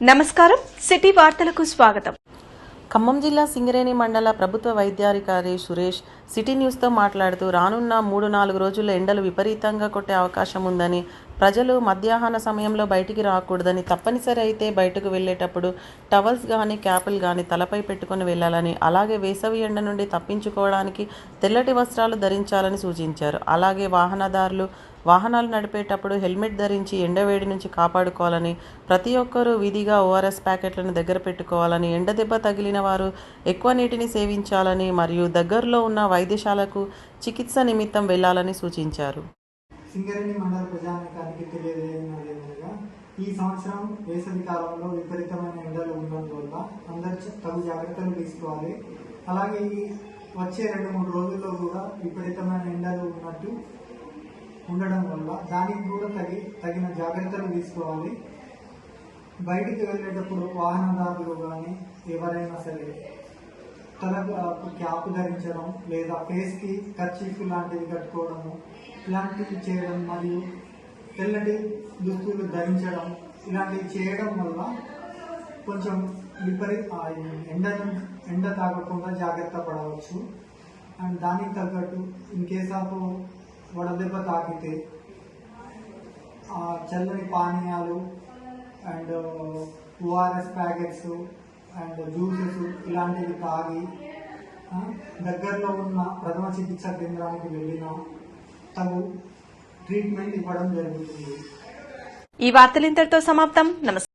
నమస్కారం. సిటీ వార్తలకు స్వాగతం. ఖమ్మం జిల్లా సింగరేణి మండల ప్రభుత్వ వైద్యాధికారి సురేష్ సిటీ న్యూస్తో మాట్లాడుతూ రానున్న మూడు నాలుగు రోజుల్లో ఎండలు విపరీతంగా కొట్టే అవకాశం ఉందని ప్రజలు మధ్యాహ్న సమయంలో బయటికి రాకూడదని తప్పనిసరి అయితే బయటకు వెళ్ళేటప్పుడు టవల్స్ కానీ క్యాపులు కానీ తలపై పెట్టుకుని వెళ్ళాలని అలాగే వేసవి ఎండ నుండి తప్పించుకోవడానికి తెల్లటి వస్త్రాలు ధరించాలని సూచించారు. అలాగే వాహనదారులు వాహనాలు నడిపేటప్పుడు హెల్మెట్ ధరించి ఎండవేడి నుంచి కాపాడుకోవాలని ప్రతి ఒక్కరూ విధిగా ఓఆర్ఎస్ ప్యాకెట్లను దగ్గర పెట్టుకోవాలని ఎండ దెబ్బ తగిలిన వారు ఎక్కువ నీటిని సేవించాలని మరియు దగ్గరలో ఉన్న వైద్యశాలకు చికిత్స నిమిత్తం వెళ్ళాలని సూచించారు. సింగరేణి మండల ప్రజానికానికి తెలియజేయనది ఏమనగా ఈ సంవత్సరం వేసవి కాలంలో విపరీతమైన ఎండలు ఉన్నందువల్ల అందరూ చ- తగు జాగ్రత్తలు తీసుకోవాలి. అలాగే ఈ వచ్చే రెండు మూడు రోజుల్లో కూడా విపరీతమైన ఎండలు ఉన్నట్టు ఉండడం వల్ల దానికి కూడా తగి తగిన జాగ్రత్తలు తీసుకోవాలి. బయటికి వెళ్ళేటప్పుడు వాహనదారులు కానీ ఎవరైనా సరే తలకు క్యాప్ ధరించడం లేదా ఫేస్కి కర్చీఫ్ లాంటివి కట్టుకోవడము ఇలాంటివి చేయడం మరియు తెల్లటి దుస్తులు ధరించడం ఇలాంటివి చేయడం వల్ల కొంచెం విపరీ ఎండ ఎండ తాగకుండా జాగ్రత్త పడవచ్చు. అండ్ దానికి తగ్గట్టు ఇన్ కేస్ ఆఫ్ వడదెబ్బ తాకితే ఆ చల్లని పానీయాలు and ORS packets and juices ఇలాంటివి తాగి దగ్గరలో ఉన్న ప్రథమ చికిత్స కేంద్రానికి వెళ్ళిన తగు ట్రీట్మెంట్ ఇవ్వడం జరుగుతుంది. ఈ వార్తలు ఇంతటితో సమాప్తం. నమస్కారం.